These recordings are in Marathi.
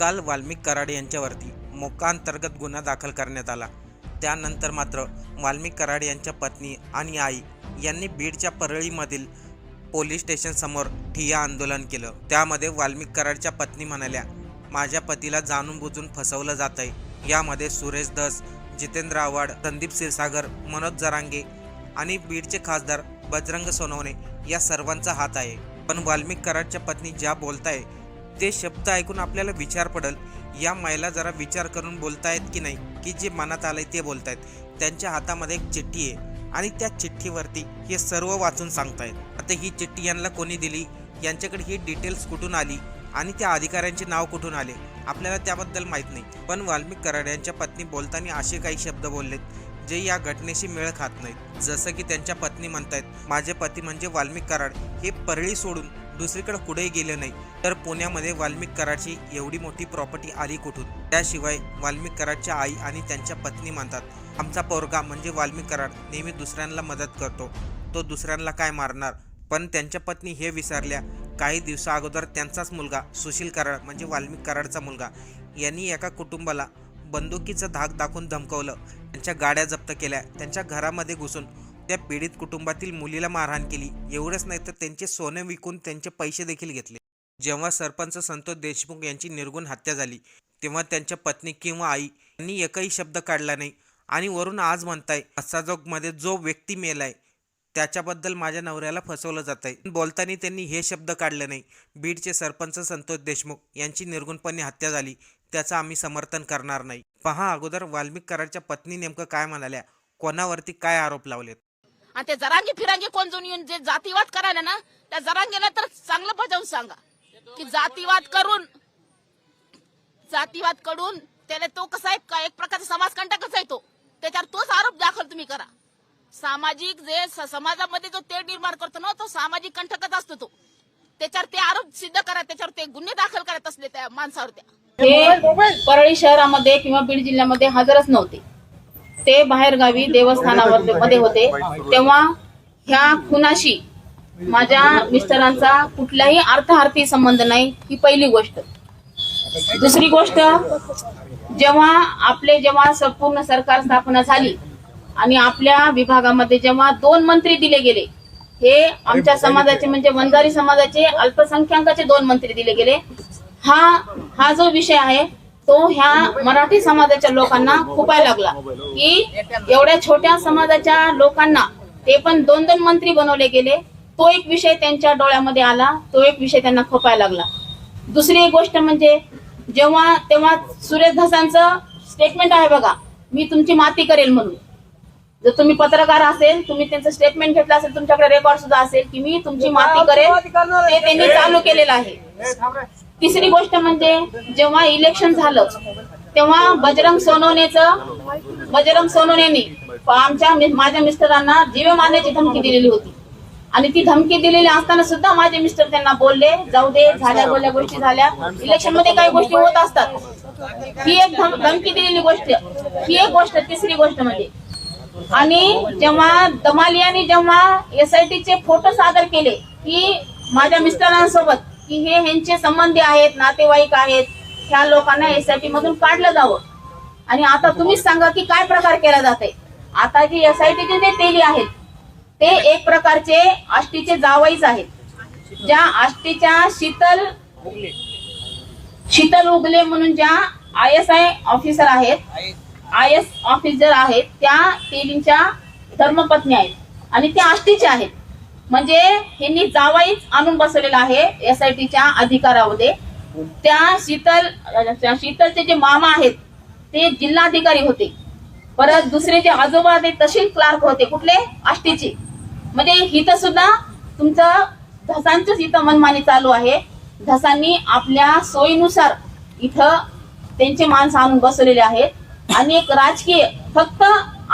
काल वाल्मिक कराड यांच्यावरती मोका अंतर्गत गुन्हा दाखल करण्यात आला. त्यानंतर मात्र वाल्मिक कराड यांच्या पत्नी आणि आई यांनी बीडच्या परळीमधील पोलीस स्टेशनसमोर ठिया आंदोलन केलं. त्यामध्ये वाल्मिक कराडच्या पत्नी म्हणाल्या माझ्या पतीला जाणून बुजून फसवलं जात आहे यामध्ये सुरेश दस जितेंद्र आव्हाड संदीप क्षीरसागर मनोज जरांगे आणि बीडचे खासदार बजरंग सोनवणे या सर्वांचा हात आहे. पण वाल्मिक कराडच्या पत्नी ज्या बोलताय ते शब्द ऐकून आपल्याला विचार पडल या महिला जरा विचार करून बोलतायत की नाही की जे मनात आलंय ते बोलतायत. त्यांच्या हातामध्ये एक चिठ्ठी आहे आणि त्या चिठ्ठीवरती हे सर्व वाचून सांगतायत. आता ही चिठ्ठी यांना कोणी दिली? यांच्याकडे ही डिटेल्स कुठून आली? आणि त्या अधिकाऱ्यांचे नाव कुठून आले? आपल्याला त्याबद्दल माहीत नाही. पण वाल्मिक कराड यांच्या पत्नी बोलताना असे काही शब्द बोललेत जे या घटनेशी मेळ खात नाहीत. जसं की त्यांच्या पत्नी म्हणतायत माझे पती म्हणजे वाल्मिक कराड. हे परळी सोडून दुसरीकडे कुठेही गेले नाही तर पुण्यामध्ये वाल्मिक कराडची एवढी मोठी प्रॉपर्टी आली कुठून? त्याशिवाय वाल्मिक कराडच्या आई आणि त्यांच्या पत्नी म्हणतात आमचा पोरगा म्हणजे वाल्मिक कराड नेहमी दुसऱ्यांना मदत करतो. तो दुसऱ्यांना काय मारणार? पण त्यांच्या पत्नी हे विसरल्या. काही दिवसा अगोदर त्यांचाच मुलगा सुशील कराड म्हणजे वाल्मिक कराडचा मुलगा यांनी एका कुटुंबाला बंदुकीचं धाक दाखवून धमकवलं. त्यांच्या गाड्या जप्त केल्या. त्यांच्या घरामध्ये घुसून त्या पीडित कुटुंबातील मुलीला मारहाण केली. एवढंच नाही तर त्यांचे सोने विकून त्यांचे पैसे देखील घेतले. जेव्हा सरपंच संतोष देशमुख यांची निर्गुण हत्या झाली तेव्हा त्यांच्या पत्नी किंवा आई यांनी एकही शब्द काढला नाही. आणि वरून आज म्हणताय असाजोगमध्ये जो व्यक्ती मेलाय त्याच्याबद्दल माझ्या नवऱ्याला फसवलं जात आहे बोलताना त्यांनी हे शब्द काढले नाही. बीडचे सरपंच संतोष देशमुख यांची निर्गुणपणे हत्या झाली. त्याचं आम्ही समर्थन करणार नाही. पहा अगोदर वाल्मिक कराडच्या पत्नी नेमकं काय म्हणाल्या? कोणावरती काय आरोप लावलेत? आणि ते जरांगी फिरांगी कोण जाऊन येऊन जे जातीवाद करायला ना त्या जरांगीला तर चांगलं बजावून सांगा. की जातीवाद करून जातीवाद करून त्याला तो कसा आहे का एक प्रकारचा समाजकंटकच आहे तो? त्याच्यावर तोच आरोप दाखल तुम्ही करा. सामाजिक जे समाजामध्ये जो तेढ निर्माण करतो ना तो सामाजिक कंटकच असतो तो. त्याच्यावर ते आरोप सिद्ध करा त्याच्यावर ते गुन्हे दाखल करत असले त्या माणसावर त्या. हे परळी शहरामध्ये किंवा बीड जिल्ह्यामध्ये हजरच नव्हते. ते बाहेरगावी देवस्थानावर मध्ये होते. तेव्हा ह्या खुनाशी माझ्या मिस्टरांचा कुठलाही अर्थार्थी संबंध नाही ही पहिली गोष्ट. दुसरी गोष्ट जेव्हा आपले जेव्हा संपूर्ण सरकार स्थापना झाली आणि आपल्या विभागामध्ये जेव्हा दोन मंत्री दिले गेले हे आमच्या समाजाचे म्हणजे वंजारी समाजाचे अल्पसंख्याकाचे दोन मंत्री दिले गेले हा हा जो विषय आहे तो ह्या मराठी समाजाच्या लोकांना खुपायला लागला. की एवढ्या छोट्या समाजाच्या लोकांना ते पण दोन दोन मंत्री बनवले गेले. तो एक विषय त्यांच्या डोळ्यामध्ये आला तो एक विषय त्यांना खपायला लागला. दुसरी एक गोष्ट म्हणजे जेव्हा तेव्हा सुरेश धसांचं स्टेटमेंट आहे बघा मी तुमची माती करेल म्हणून. जर तुम्ही पत्रकार असेल तुम्ही त्यांचं स्टेटमेंट घेतलं असेल तुमच्याकडे रेकॉर्ड सुद्धा असेल की मी तुमची माती करेल ते त्यांनी चालू केलेलं आहे. तिसरी गोष्ट म्हणजे जेव्हा इलेक्शन झालं तेव्हा बजरंग सोनवणेचं बजरंग सोनवणेनी आमच्या माझ्या मिस्टरांना जीवे मारण्याची धमकी दिलेली होती. आणि ती धमकी दिलेली असताना सुद्धा माझे मिस्टर त्यांना बोलले जाऊ दे झाल्या बोलल्या गोष्टी झाल्या. इलेक्शनमध्ये काही गोष्टी होत असतात. ही एक धम- धमकी दिलेली गोष्ट ही एक गोष्ट तिसरी गोष्ट म्हणजे. आणि जेव्हा दमालियाने जेव्हा एसआयटी चे फोटो सादर केले की माझ्या मिस्टरांसोबत की हे ह्यांचे संबंधी आहेत नातेवाईक आहेत ह्या लोकांना एसआयटी मधून काढलं जावं. आणि आता तुम्हीच सांगा की काय प्रकार केला जाते आता जे एसआयटीचे जे तेली आहेत ते एक प्रकारचे आष्टीचे जावईच आहेत. ज्या आष्टीच्या शीतल शीतल उगले म्हणून ज्या आय एस आय ऑफिसर आहेत आय एस ऑफिसर आहेत त्या तेलींच्या धर्मपत्नी आहेत. आणि त्या आष्टीच्या आहेत. म्हणजे ह्यांनी जावाईच आणून बसवलेला आहे एस आय टीच्या अधिकारामध्ये. त्या शीतल शीतलचे जे मामा आहेत ते जिल्हाधिकारी होते. परत दुसरे जे आजोबा ते तहसील क्लार्क होते. कुठले? आष्टीचे. म्हणजे इथं सुद्धा तुमचं धसांचंच इथं मनमानी चालू आहे. धसांनी आपल्या सोयीनुसार इथं त्यांचे माणसं आणून बसवलेले आहेत. आणि एक राजकीय फक्त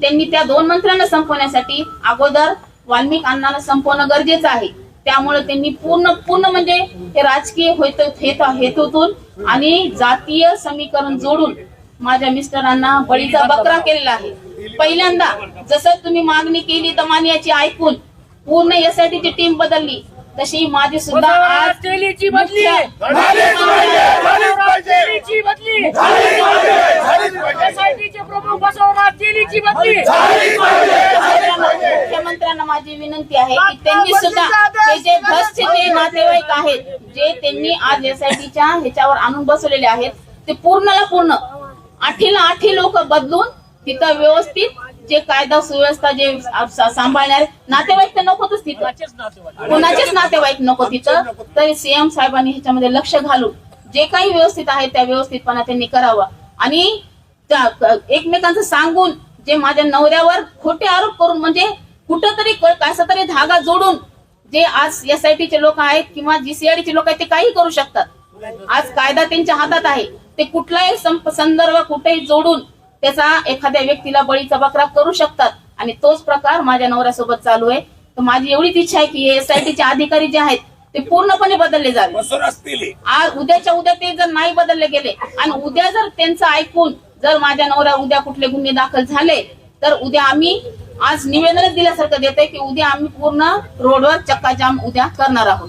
त्यांनी त्या दोन मंत्र्यांना संपवण्यासाठी अगोदर वाल्मिक अण्णांना संपवणं गरजेचं आहे. त्यामुळे त्यांनी पूर्ण पूर्ण म्हणजे हे राजकीय होत हेतू- हेतूतून आणि जातीय समीकरण जोडून माझ्या मिस्टरांना बळीचा बकरा केलेला आहे. पहिल्यांदा जसं तुम्ही मागणी केली तर मान्याची ऐकून पूर्ण एसआयटी ची टीम बदलली. तशी माझी सुद्धा आज तेलीची बदली. बदली. प्रमुख मुख्यमंत्र्यांना माझी विनंती आहे की त्यांनी सुद्धा हे जे धसचे जे नातेवाईक आहेत जे त्यांनी आज एसआयटीच्या ह्याच्यावर आणून बसवलेले आहेत ते पूर्णला पूर्ण. आठीला आठी लोक बदलून तिथं व्यवस्थित जे कायदा सुव्यवस्था जे सांभाळणारे नातेवाईक तर नकोच तिथं. कोणाचेच नातेवाईक. नको तिथं. तरी सीएम साहेबांनी ह्याच्यामध्ये लक्ष घालून जे काही व्यवस्थित आहे त्या व्यवस्थितपणा त्यांनी करावा. आणि त्या- एकमेकांचं सांगून जे माझ्या नवऱ्यावर खोटे आरोप करून म्हणजे कुठंतरी कसा तरी धागा जोडून जे आज एसआयटीचे लोक आहेत किंवा जीसीआरचे लोक आहेत ते काही करू शकतात. आज कायदा त्यांच्या हातात आहे. ते कुठलाही संदर्भ कुठेही जोडून त्याचा एखाद्या व्यक्तीला बळीचा बकरा करू शकतात. आणि तोच प्रकार माझ्या नवऱ्यासोबत चालू आहे. तर माझी एवढीच इच्छा आहे की एसआयटीचे अधिकारी जे आहेत ते पूर्णपणे बदलले जावे. आज उद्याच्या उद्या ते जर नाही बदलले गेले आणि उद्या जर त्यांचं ऐकून जर माझ्या नवऱ्या उद्या कुठले गुन्हे दाखल झाले तर उद्या आम्ही आज निवेदनच दिल्यासारखं देत आहे की उद्या आम्ही पूर्ण रोडवर चक्काजाम उद्या करणार आहोत.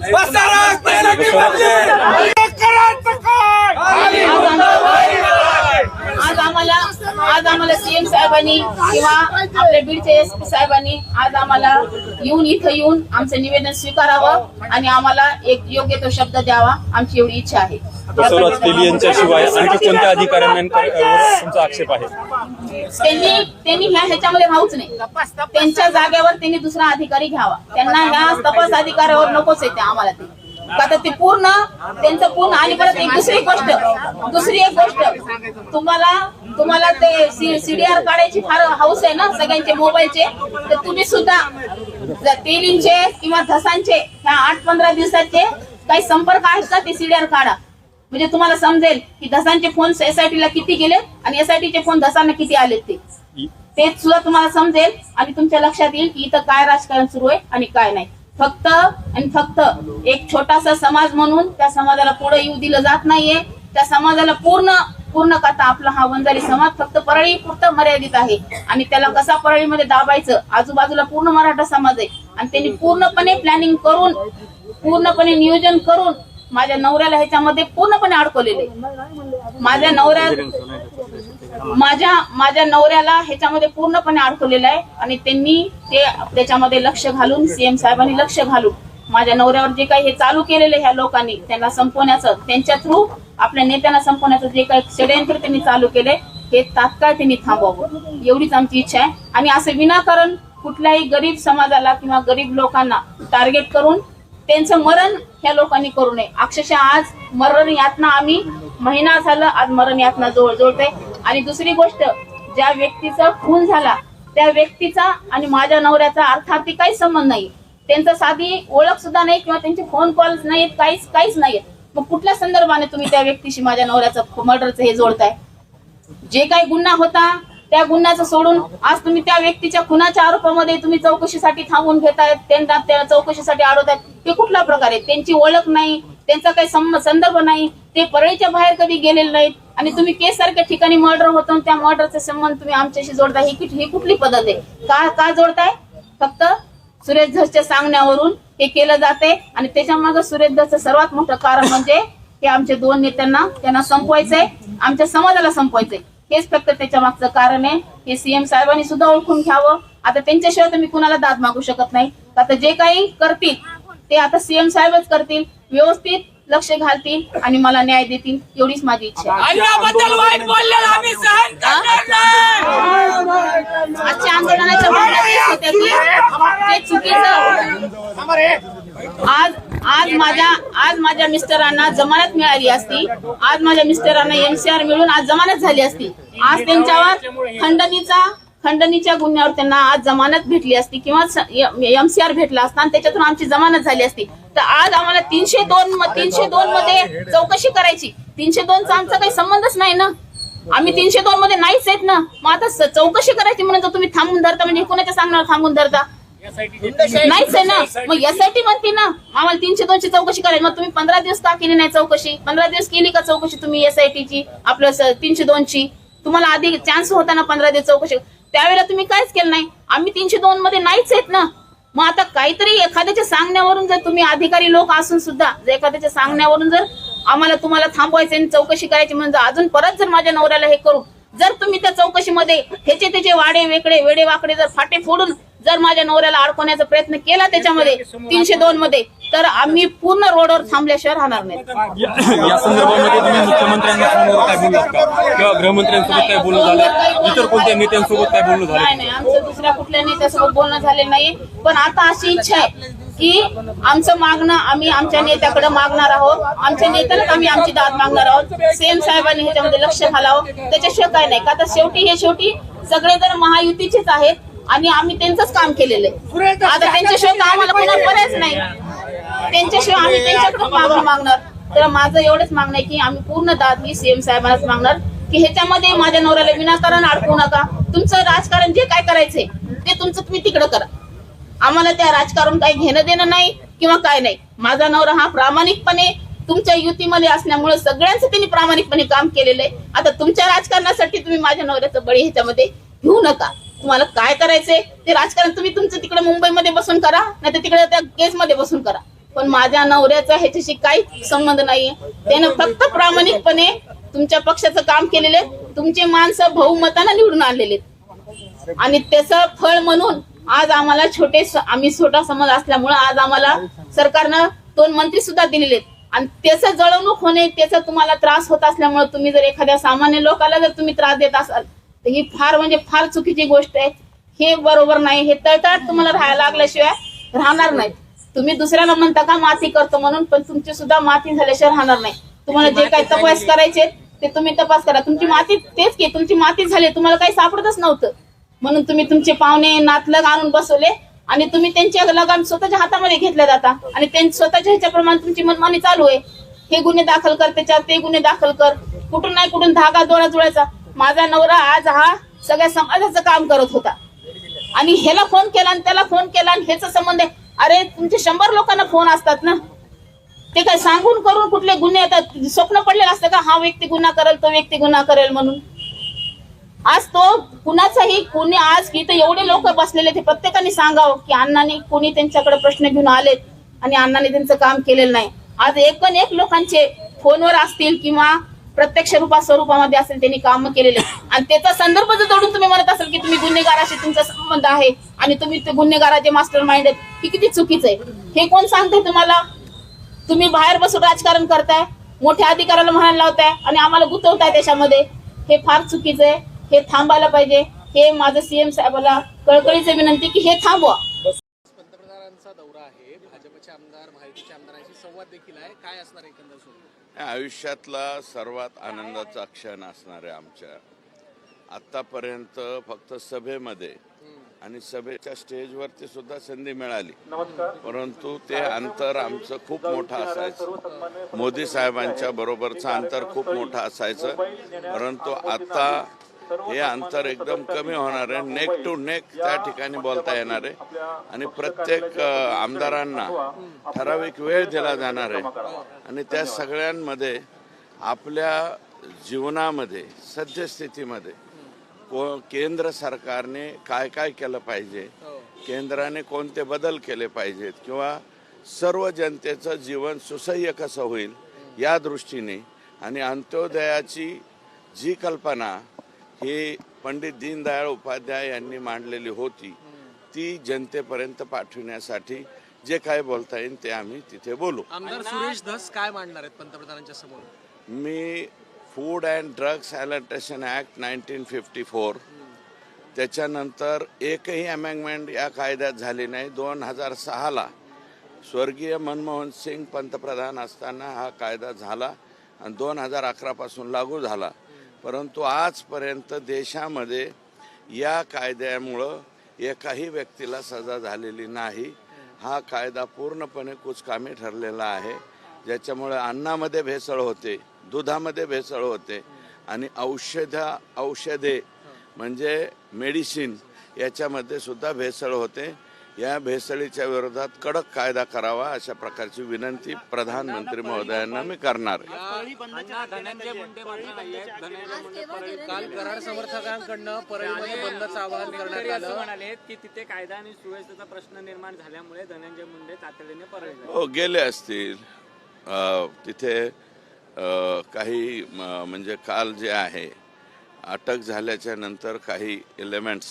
आज आम्हाला आज आम्हाला सीएम साहेबांनी किंवा आपल्या बीडच्या एस पी साहेबांनी आज आम्हाला येऊन इथं येऊन आमचं निवेदन स्वीकारावं आणि आम्हाला एक योग्य तो शब्द द्यावा आमची एवढी इच्छा आहे. बसवराज तेली यांच्याशिवाय. आणखी कोणत्या अधिकाऱ्यांवर तुमचा आक्षेप आहे? त्यांनी त्यांनी ह्या ह्याच्यामध्ये राहूच नाही त्यांच्या जागेवर त्यांनी दुसरा अधिकारी घ्यावा. त्यांना ह्या तपास अधिकाऱ्यावर नकोच येते आम्हाला ते. का तर ते पूर्ण त्यांचं पूर्ण आणि परत एक दुसरी गोष्ट दुसरी एक गोष्ट. तुम्हाला तुम्हाला ते सीडीआर काढायची फार हाऊस आहे ना सगळ्यांचे मोबाईलचे. तर तुम्ही सुद्धा तेलींचे किंवा धसांचे ह्या आठ पंधरा दिवसाचे काही संपर्क आहेत का ते सीडीआर काढा. म्हणजे तुम्हाला समजेल की धसांचे फोन एसआयटी ला किती गेले आणि एसआयटी चे फोन धसांना किती आले ते. ते सुद्धा तुम्हाला समजेल आणि तुमच्या लक्षात येईल की इथं काय राजकारण सुरू आहे आणि काय नाही. फक्त आणि फक्त एक छोटासा समाज म्हणून त्या समाजाला पुढे येऊ दिलं जात नाहीये. त्या समाजाला पूर्ण पूर्ण कथा आपला हा वंजारी समाज फक्त परळी पुरतं मर्यादित आहे. आणि त्याला कसा परळीमध्ये दाबायचं? आजूबाजूला पूर्ण मराठा समाज आहे. आणि त्यांनी पूर्णपणे प्लॅनिंग करून पूर्णपणे नियोजन करून माझ्या नवऱ्याला ह्याच्यामध्ये पूर्णपणे अडकवलेले. माझ्या नवऱ्या माझ्या माझ्या नवऱ्याला ह्याच्यामध्ये पूर्णपणे अडकवलेलं आहे. आणि त्यांनी ते त्याच्यामध्ये लक्ष घालून सीएम साहेबांनी लक्ष घालून माझ्या नवऱ्यावर जे काही हे चालू केलेले ह्या लोकांनी त्यांना संपवण्याचं त्यांच्या थ्रू आपल्या नेत्यांना संपवण्याचं जे काही षडयंत्र त्यांनी चालू केले हे तात्काळ त्यांनी थांबवावं. एवढीच आमची इच्छा आहे. आणि असं विनाकारण कुठल्याही गरीब समाजाला किंवा गरीब लोकांना टार्गेट करून त्यांचं मरण ह्या लोकांनी करू नये. अक्षरशः आज मरण यातना आम्ही महिना झालं आज मरण यातना जवळ जोडते आणि दुसरी गोष्ट ज्या व्यक्तीचा खून झाला त्या व्यक्तीचा आणि माझ्या नवऱ्याचा अर्थात काही संबंध नाही. त्यांचा साधी ओळख सुद्धा नाही किंवा त्यांचे फोन कॉल नाहीत काहीच काहीच नाहीत. मग कुठल्या संदर्भाने तुम्ही त्या व्यक्तीशी माझ्या नवऱ्याचं मर्डरचं हे जोडताय? जे काही गुन्हा होता त्या गुन्ह्याचं सोडून आज तुम्ही त्या व्यक्तीच्या खुनाच्या आरोपामध्ये तुम्ही चौकशीसाठी थांबून घेतायत त्यांना त्या चौकशीसाठी अडवतायत ते कुठला प्रकार? आहे त्यांची ओळख नाही त्यांचा काही संदर्भ नाही ते परळीच्या बाहेर कधी गेलेले नाहीत आणि तुम्ही केस सारख्या ठिकाणी मर्डर होतो आणि त्या मर्डरचा संबंध तुम्ही आमच्याशी जोडताय. ही ही कुठली पद्धत आहे? का का जोडताय? फक्त सुरेश धसच्या सांगण्यावरून हे केलं जाते आणि त्याच्यामागे सुरेश धसचं सर्वात मोठं कारण म्हणजे हे आमच्या दोन नेत्यांना त्यांना संपवायचंय आमच्या समाजाला संपवायचंय. हेच फक्त त्याच्या मागचं कारण आहे. हे सीएम साहेबांनी सुद्धा ओळखून घ्यावं. आता त्यांच्याशिवाय तर मी कुणाला दाद मागू शकत नाही. आता जे काही करतील ते आता सीएम साहेबच करतील. व्यवस्थित लक्ष घालतील आणि मला न्याय देतील. एवढीच माझी इच्छा आजच्या आंदोलनाच्या चुकीचं. आज आज माझ्या आज माझ्या मिस्टरांना जमानत मिळाली असती. आज माझ्या मिस्टरांना एमसीआर मिळून आज जमानत झाली असती. आज त्यांच्यावर खंडणीचा खंडणीच्या गुन्ह्यावर त्यांना आज जमानत भेटली असती किंवा एमसीआर भेटला असता आणि त्याच्यातून आमची जमानत झाली असती. तर आज आम्हाला तीनशे दोन तीनशे दोन मध्ये चौकशी करायची. तीनशे दोनचा आमचा काही संबंधच नाही ना. आम्ही तीनशे दोन मध्ये नाहीच आहेत ना. मग आता चौकशी करायची म्हणून जर तुम्ही थांबून धरता म्हणजे कुणाच्या सांगणार थांबून धरता? नाहीच आहे ना मग एसआयटी म्हणते ना आम्हाला तीनशे दोनची चौकशी करायची. मग तुम्ही पंधरा दिवस का केली नाही चौकशी? पंधरा दिवस केली का चौकशी तुम्ही एसआयटीची आपलं तीनशे दोनची? तुम्हाला आधी चान्स होता ना पंधरा दिवस चौकशी? त्यावेळेला तुम्ही काहीच केलं नाही. आम्ही तीनशे दोन मध्ये नाहीच आहेत ना. मग आता काहीतरी एखाद्याच्या सांगण्यावरून जर तुम्ही अधिकारी लोक असून सुद्धा जर एखाद्याच्या सांगण्यावरून जर आम्हाला तुम्हाला थांबवायचं आणि चौकशी करायची म्हणजे अजून परत जर माझ्या नवऱ्याला हे करू जर तुम्ही त्या चौकशीमध्ये ह्याचे त्याचे वाडे वेकडे वेडे वाकडे जर फाटे फोडून जर माझ्या नवऱ्याला अडकवण्याचा प्रयत्न केला त्याच्यामध्ये तीनशे दोन मध्ये तर आम्ही पूर्ण रोडवर थांबल्याशिवाय राहणार नाही. या संदर्भामध्ये तुम्ही मुख्यमंत्र्यांना फोनवर काय बोललात का किंवा गृहमंत्र्यांसोबत काय बोलणं झालं इतर कोणत्या नेत्यांसोबत काय बोलणं झालं? नाही आमचं दुसऱ्या कुठल्या नेत्यासोबत बोलणं झालेलं नाही. पण आता अशी इच्छा आहे की आमचं मागणं आम्ही आमच्या नेत्याकडे मागणार आहोत. आमच्या नेत्यालाच आम्ही आमची दाद मागणार आहोत. सीएम साहेबांनी ह्याच्यामध्ये लक्ष घालावं. त्याच्याशिवाय काय नाही. का तर शेवटी हे शेवटी सगळे जर महायुतीचेच आहेत. आणि आम्ही त्यांचंच काम केलेलं आहे. आता त्यांच्याशिवाय तर आम्हाला पुन्हा पर्यायच नाही. त्यांच्याशिवाय आम्ही त्यांच्याकडे मागणं मागणार. तर माझं एवढंच मागणं आहे की आम्ही पूर्ण दाद ही सीएम साहेबांनाच मागणार. की ह्याच्यामध्ये माझ्या नवऱ्याला विनाकारण अडकवू नका. तुमचं राजकारण जे काय करायचंय ते तुमचं तुम्ही तिकडं करा. आम्हाला त्या राजकारण काही घेणं देणं नाही किंवा काय नाही. माझा नवरा हा प्रामाणिकपणे तुमच्या युतीमध्ये असल्यामुळे सगळ्यांचं त्यांनी प्रामाणिकपणे काम केलेलं आहे. आता तुमच्या राजकारणासाठी तुम्ही माझ्या नवऱ्याचं बळी ह्याच्यामध्ये घेऊ नका. तुम्हाला काय करायचंय? ते राजकारण तुम्ही तुमचं तिकडे मुंबईमध्ये बसून करा नाही तर तिकडे त्या केसमध्ये बसून करा. पण माझ्या नवऱ्याचा ह्याच्याशी काही संबंध नाहीये. त्यानं फक्त प्रामाणिकपणे तुमच्या पक्षाचं काम केलेले तुमचे माणसं बहुमतानं निवडून आणलेले आणि त्याचं फळ म्हणून आज आम्हाला छोटे आम्ही छोटा समाज असल्यामुळे आज आम्हाला सरकारनं दोन मंत्री सुद्धा दिलेले आणि त्याचं जळवणूक होणे त्याचा तुम्हाला त्रास होत असल्यामुळे तुम्ही जर एखाद्या सामान्य लोकाला जर तुम्ही त्रास देत असाल तर ही फार म्हणजे फार चुकीची गोष्ट आहे. हे बरोबर नाही हे तळतळाट तुम्हाला राहायला लागल्याशिवाय राहणार नाहीत. तुम्ही दुसऱ्याला म्हणता का माती करतो म्हणून पण तुमची सुद्धा माती झाल्याशिवाय राहणार नाही. तुम्हाला जे काही तपास करायचे ते तुम्ही तपास करा. तुमची माती तेच की तुमची माती झाली तुम्हाला काही सापडतच नव्हतं. म्हणून तुम्ही तुमचे पाहुणे नातलग आणून बसवले आणि तुम्ही त्यांच्या लगाम स्वतःच्या हातामध्ये घेतल्या जाता. आणि स्वतःच्या ह्याच्याप्रमाणे तुमची मनमानी चालू आहे. हे गुन्हे दाखल कर त्याच्यावर ते गुन्हे दाखल कर. कुठून नाही कुठून धागा दोरा जुळायचा. माझा नवरा आज हा सगळ्या समाजाचं काम करत होता. आणि ह्याला फोन केला आणि त्याला फोन केला आणि ह्याचा संबंध आहे. अरे तुमचे शंभर लोकांना फोन असतात ना? ते काय सांगून करून कुठले गुन्हे येतात? स्वप्न पडलेलं असतं का? हा व्यक्ती गुन्हा करेल तो व्यक्ती गुन्हा करेल म्हणून. आज तो कुणाचाही कुणी आज इथं एवढे लोक बसलेले ते प्रत्येकाने सांगावं की अण्णांनी कोणी त्यांच्याकडे प्रश्न घेऊन आलेत आणि अण्णांनी त्यांचं काम केलेलं नाही. आज एक पण एक लोकांचे फोनवर असतील किंवा प्रत्यक्ष रूपा स्वरूपामध्ये असेल त्यांनी काम केलेले. आणि त्याचा संदर्भ जर जोडून तुम्ही म्हणत असाल की तुम्ही गुन्हेगाराशी तुमचा संबंध आहे आणि तुम्ही ते गुन्हेगाराचे मास्टर माइंड आहेत हे किती चुकीचं आहे? हे कोण सांगतंय तुम्हाला? तुम्ही बाहेर बसून राजकारण करताय मोठ्या अधिकाऱ्याला म्हणायला लावताय आणि आम्हाला गुंतवताय त्याच्यामध्ये. हे फार चुकीचं आहे. हे थांबायला पाहिजे. हे माझं सीएम साहेबाला कळकळीचं विनंती की हे थांबवा. पंतप्रधानांचा दौरा आहे. भाजपचे आमदार माहितीचे आमदारांशी संवाद देखील आहे. काय असणार एकंदर आयुष्यातला सर्वात आनंदाचा क्षण असणार आहे आमच्या. आत्तापर्यंत फक्त सभेमध्ये आणि सभेच्या स्टेजवरती सुद्धा संधी मिळाली. परंतु ते अंतर आमचं खूप मोठं असायचं. मोदी साहेबांच्या बरोबरचं अंतर खूप मोठं असायचं. परंतु आता हे अंतर एकदम कमी होणार आहे. नेक टू नेक त्या ठिकाणी बोलता येणार आहे. आणि प्रत्येक आमदारांना ठराविक वेळ दिला जाणार आहे. आणि त्या सगळ्यांमध्ये आपल्या जीवनामध्ये सद्यस्थितीमध्ये को केंद्र सरकारने काय काय केलं पाहिजे? केंद्राने कोणते बदल केले पाहिजेत? किंवा सर्व जनतेचं जीवन सुसह्य कसं होईल? या दृष्टीने आणि अंत्योदयाची जी कल्पना ही पंडित दीनदयाळ उपाध्याय यांनी मांडलेली होती ती जनतेपर्यंत पाठविण्यासाठी जे काय बोलता येईल ते आम्ही तिथे बोलू. आमदार सुरेश धस काय मांडणार आहेत पंतप्रधानांच्या समोर? मी food and drug sanitation act nineteen fifty four त्याच्यानंतर एकही अमेंडमेंट या कायद्यात झाली नाही. दोन हजार सहाला स्वर्गीय मनमोहन सिंग पंतप्रधान असताना हा कायदा झाला आणि दोन हजार अकरापासून लागू झाला. परंतु आजपर्यंत देशामध्ये या कायद्यामुळं एकाही व्यक्तीला सजा झालेली नाही. हा कायदा पूर्णपणे कुचकामी ठरलेला आहे. ज्याच्यामुळे अन्नामध्ये भेसळ होते दुधामध्ये भेसळ होते आणि औषध औषधे म्हणजे मेडिसिन याच्यामध्ये सुद्धा भेसळ होते. या भेसळीच्या विरोधात कडक कायदा करावा अशा प्रकारची विनंती प्रधानमंत्री महोदयांना मी करणार आहे. धनंजय मुंडे मात्र नाहीये धनंजय मुंडे परळी काल कराड समर्थकांकडनं परळीमध्ये बंदचं आवाहन करण्यात आलं. म्हणाले की तिथे कायदा आणि सुव्यवस्थेचा प्रश्न निर्माण झाल्यामुळे धनंजय मुंडे तातडीने परळले हो गेले असतील. तिथे काही म्हणजे काल जे आहे अटक झाल्याच्यानंतर काही एलिमेंट्स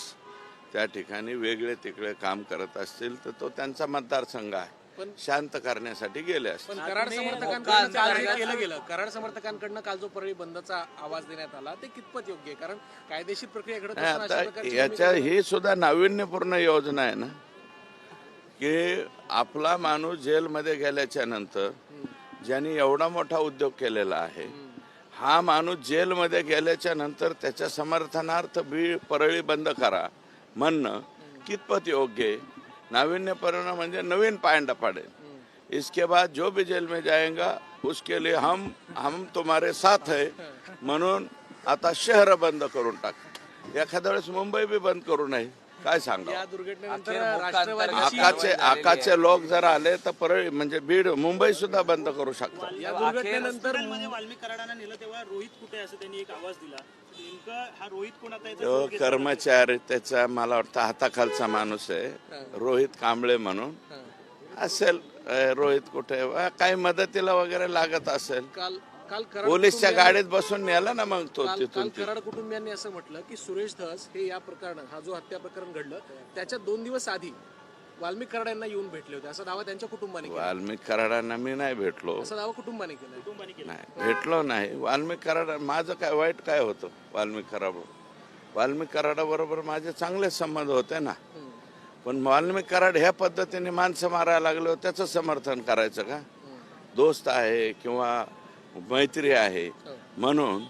त्या ठिकाणी वेगळे तिकडे काम करत असतील तर तो त्यांचा मतदारसंघ आहे. पण- शांत करण्यासाठी गेले पण कराड समर्थकांकडनं काल जे केलं गेलं. कराड समर्थकांकडनं काल जो परळी बंदचा आवाज देण्यात आला ते कितपत योग्य आहे? कारण कायदेशीर प्रक्रिया घडत नाही, अशा आता प्रकारची याच्या भूमिका- ही सुद्धा नाविन्यपूर्ण योजना आहे ना? की आपला माणूस जेलमध्ये गेल्याच्यानंतर ज्यांनी एवढा मोठा उद्योग केलेला आहे हा माणूस जेलमध्ये गेल्याच्यानंतर त्याच्या समर्थनार्थ बीड परळी बंद करा. म्हणणं कितपत योग्य आहे? नाविन्यपूर्ण म्हणजे नवीन पायंडा पाडेल. इसके बाद जो भी जेल में जाएगा उसके लिए हम हम तुम्हारे साथ है म्हणून आता शहर बंद करून टाक. एखाद्या वेळेस मुंबई बी बंद करू नये. काय सांगा या दुर्घटनेनंतर राष्ट्रवादीची आकाचे आकाचे लोक जर आले तर परळी म्हणजे बीड मुंबई सुद्धा बंद करू शकतात. या दुर्घटनेनंतर वाल्मिक कराडांना नेलं तेव्हा रोहित कुठे आहे असं त्यांनी एक आवाज दिला. नेमकं हा रोहित कोण आता याचा तो कर्मचारी त्याचा मला वाटतं हाताखालचा माणूस आहे. रोहित कांबळे म्हणून. असेल अं, रोहित कुठे अं, काही मदतीला वगैरे लागत असेल. काल काल कराड पोलीसच्या कुटुंबियांनी- गाडीत बसून नेला ना मग तो काल तिथून काल कराड कुटुंबियांनी असं म्हटलं की सुरेश धस हे या प्रकरण हा जो हत्या प्रकरण घडलं त्याच्या दोन दिवस आधी वाल्मिक कराड यांना येऊन भेटले होते. असा दावा त्यांच्या कुटुंबाने केला. वाल्मिक कराडांना मी नाही भेटलो. असा दावा कुटुंबाने केला. नाही भेटलो नाही. वाल्मिक कराड माझं काय वाईट काय होतं? वाल्मिक कराडाबरोबर वाल्मिक कराडाबरोबर माझे चांगले संबंध होते ना. पण वाल्मिक कराड ह्या पद्धतीने माणसं मारायला लागलो त्याचं समर्थन करायचं का? दोस्त आहे किंवा मैत्री आहे. म्हणून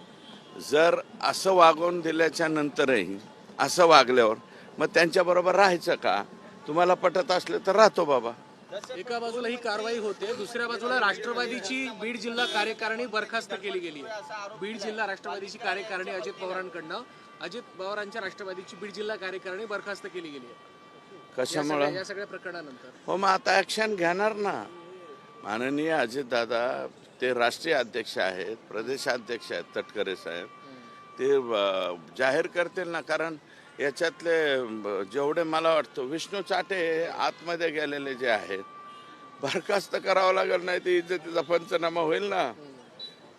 जर असं वागवून दिल्याच्या नंतरही असं वागल्यावर मग त्यांच्याबरोबर राहायचं का? तुम्हाला पटत असले तर राहतो बाबा. एका बाजूला ही कारवाई होते दुसऱ्या बाजूला राष्ट्रवादीची बीड जिल्हा कार्यकारिणी बरखास्त केली गेली आहे. बीड जिल्हा राष्ट्रवादीची कार्यकारिणी अजित पवारांकडनं अजित पवारांच्या राष्ट्रवादीची बीड जिल्हा कार्यकारिणी बरखास्त केली गेली आहे. कशामुळं? या सगळ्या प्रकरणानंतर. हो मग आता ऍक्शन घेणार ना. माननीय अजितदादा ते राष्ट्रीय अध्यक्ष आहेत प्रदेशाध्यक्ष आहेत तटकरे साहेब. ते जाहीर करतील ना कारण याच्यातले जेवढे मला वाटतं विष्णू चाटे हे आतमध्ये गेलेले जे आहेत बरखास्त करावं लागेल नाही ते इज्जतीचा पंचनामा होईल ना.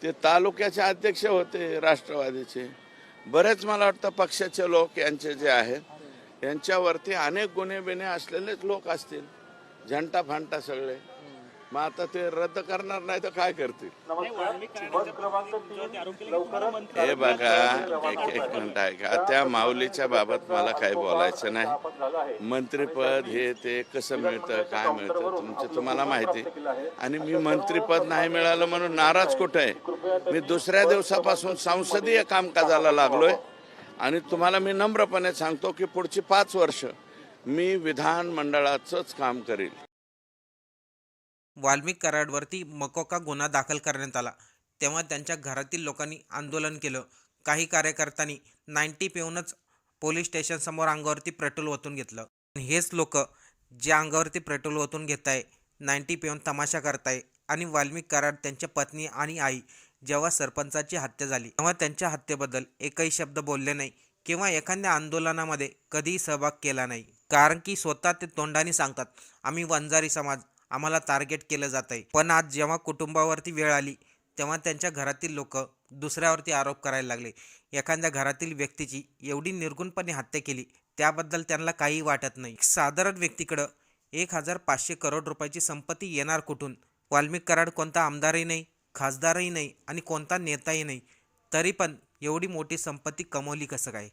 ते तालुक्याचे अध्यक्ष होते राष्ट्रवादीचे. बरेच मला वाटतं पक्षाचे लोक यांचे जे आहेत यांच्यावरती अनेक गुन्हे बिन्हे असलेलेच लोक असतील. झंटा फांटा सगळे. मग आता ते रद्द करणार नाही तर काय करतील? हे बघा एक एक मिनिट आहे का त्या माऊलीच्या बाबत मला काही बोलायचं नाही. मंत्रीपद हे ते कसं मिळतं काय मिळतं तुमचं तुम्हाला माहिती. आणि मी मंत्रीपद नाही मिळालं म्हणून नाराज कुठं आहे? मी दुसऱ्या दिवसापासून संसदीय कामकाजाला लागलोय. आणि तुम्हाला मी नम्रपणे सांगतो की पुढची पाच वर्ष मी विधानमंडळाचंच काम करील वाल्मिक कराडवरती मकोका गुन्हा दाखल करण्यात आला. तेव्हा त्यांच्या घरातील लोकांनी आंदोलन केलं. काही कार्यकर्त्यांनी नाईन्टी पिऊनच पोलीस स्टेशनसमोर अंगावरती पेट्रोल ओतून घेतलं. हेच लोक जे अंगावरती पेट्रोल ओतून घेत आहे नाईन्टी पिऊन तमाशा करताय आणि वाल्मिक कराड त्यांच्या पत्नी आणि आई जेव्हा सरपंचाची हत्या झाली तेव्हा त्यांच्या हत्येबद्दल एकही शब्द बोलले नाही किंवा एखाद्या आंदोलनामध्ये कधीही सहभाग केला नाही. कारण की स्वतः ते तोंडाने सांगतात आम्ही वंजारी समाज आम्हाला टार्गेट केलं जात आहे पण आज जेव्हा कुटुंबावरती वेळ आली तेव्हा त्यांच्या घरातील लोक दुसऱ्यावरती आरोप करायला लागले. एखाद्या घरातील व्यक्तीची एवढी निर्गुणपणे हत्या केली त्याबद्दल त्यांना काही वाटत नाही. साधारण व्यक्तीकडं एक हजार पाचशे करोड रुपयाची संपत्ती येणार कुठून? वाल्मिक कराड कोणता आमदारही नाही खासदारही नाही आणि कोणता नेताही नाही. तरी पण एवढी मोठी संपत्ती कमवली कसं काय?